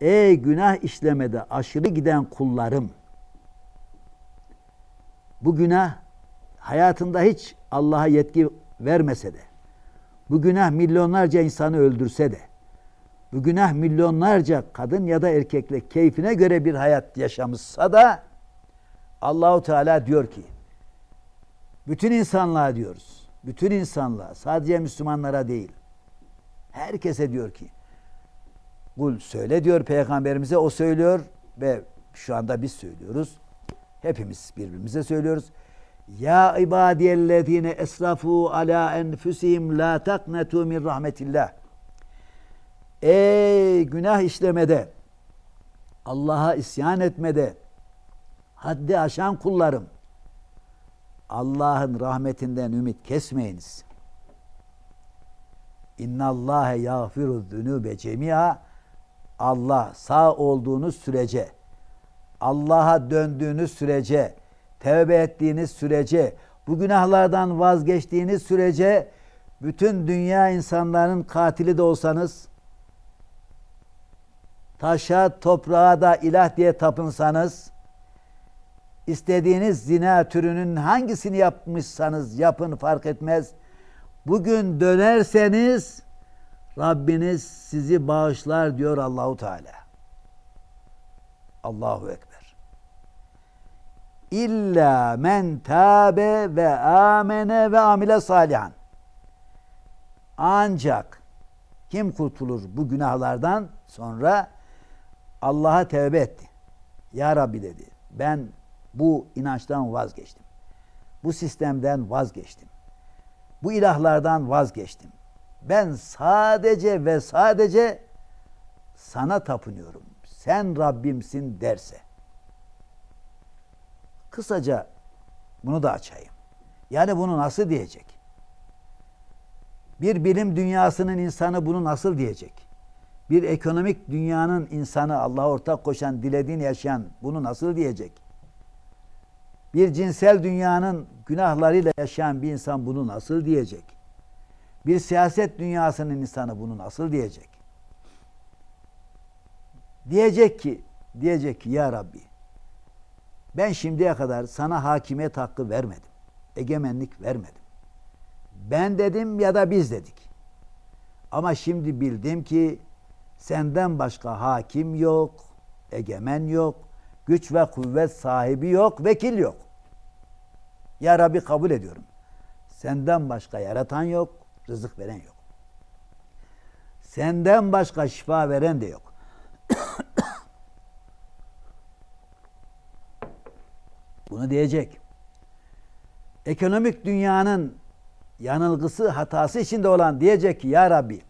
Ey günah işlemede aşırı giden kullarım. Bu günah hayatında hiç Allah'a yetki vermese de, bu günah milyonlarca insanı öldürse de, bu günah milyonlarca kadın ya da erkekle keyfine göre bir hayat yaşamışsa da Allahu Teala diyor ki bütün insanlığa diyoruz. Bütün insanlığa sadece Müslümanlara değil. Herkese diyor ki kul söyle diyor peygamberimize o söylüyor ve şu anda biz söylüyoruz. Hepimiz birbirimize söylüyoruz. Ya ibadiyellezine esrafu ala enfusihim la taknetu min rahmetillah. Ey günah işlemede, Allah'a isyan etmede, haddi aşan kullarım, Allah'ın rahmetinden ümit kesmeyiniz. İnna Allahe yağfiru zunube cemia. Allah sağ olduğunuz sürece, Allah'a döndüğünüz sürece, tevbe ettiğiniz sürece, bu günahlardan vazgeçtiğiniz sürece bütün dünya insanların katili de olsanız, taşa, toprağa da ilah diye tapınsanız, istediğiniz zina türünün hangisini yapmışsanız yapın fark etmez. Bugün dönerseniz Rabbiniz sizi bağışlar diyor Allahu Teala. Allahu ekber. İlla men tabe ve amene ve amile salihan. Ancak kim kurtulur bu günahlardan sonra Allah'a tevbe etti. Ya Rabbi dedi. Ben bu inançtan vazgeçtim. Bu sistemden vazgeçtim. Bu ilahlardan vazgeçtim. Ben sadece ve sadece sana tapınıyorum. Sen Rabbimsin derse. Kısaca bunu da açayım. Yani bunu nasıl diyecek? Bir bilim dünyasının insanı bunu nasıl diyecek? Bir ekonomik dünyanın insanı Allah'a ortak koşan, dilediğini yaşayan bunu nasıl diyecek? Bir cinsel dünyanın günahlarıyla yaşayan bir insan bunu nasıl diyecek? Bir siyaset dünyasının insanı bunu nasıl diyecek? Diyecek ki, diyecek ki ya Rabbi ben şimdiye kadar sana hakimiyet hakkı vermedim. Egemenlik vermedim. Ben dedim ya da biz dedik. Ama şimdi bildim ki senden başka hakim yok, egemen yok, güç ve kuvvet sahibi yok, vekil yok. Ya Rabbi kabul ediyorum. Senden başka yaratan yok, rızık veren yok. Senden başka şifa veren de yok. Bunu diyecek. Ekonomik dünyanın yanılgısı, hatası içinde olan diyecek ki ya Rabbi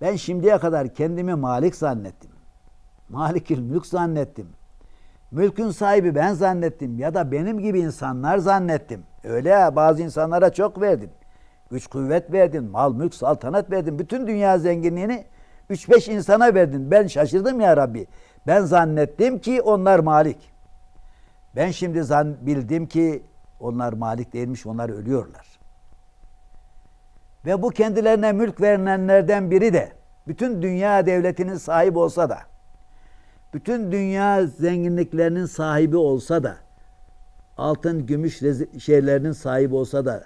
ben şimdiye kadar kendimi malik zannettim. Malikül mülk zannettim. Mülkün sahibi ben zannettim ya da benim gibi insanlar zannettim. Öyle ya bazı insanlara çok verdin. Güç kuvvet verdin, mal mülk saltanat verdin. Bütün dünya zenginliğini 3-5 insana verdin. Ben şaşırdım ya Rabbi. Ben zannettim ki onlar malik. Ben şimdi zan bildim ki onlar malik değilmiş, onlar ölüyorlar. Ve bu kendilerine mülk verilenlerden biri de bütün dünya devletinin sahibi olsa da bütün dünya zenginliklerinin sahibi olsa da altın, gümüş şeylerinin sahibi olsa da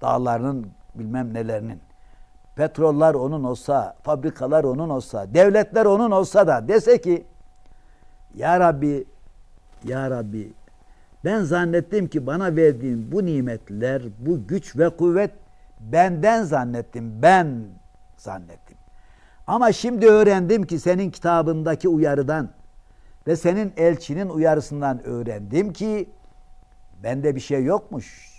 dağlarının bilmem nelerinin petroller onun olsa, fabrikalar onun olsa, devletler onun olsa da dese ki Ya Rabbi, Ya Rabbi ben zannettim ki bana verdiğin bu nimetler, bu güç ve kuvvet benden zannettim, ben zannettim. Ama şimdi öğrendim ki senin kitabındaki uyarıdan ve senin elçinin uyarısından öğrendim ki bende bir şey yokmuş.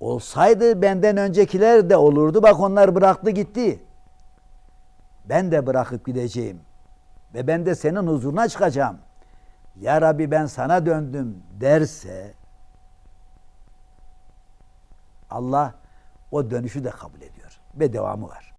Olsaydı benden öncekiler de olurdu. Bak onlar bıraktı gitti. Ben de bırakıp gideceğim. Ve ben de senin huzuruna çıkacağım. Ya Rabbi ben sana döndüm derse Allah o dönüşü de kabul ediyor. Ve devamı var.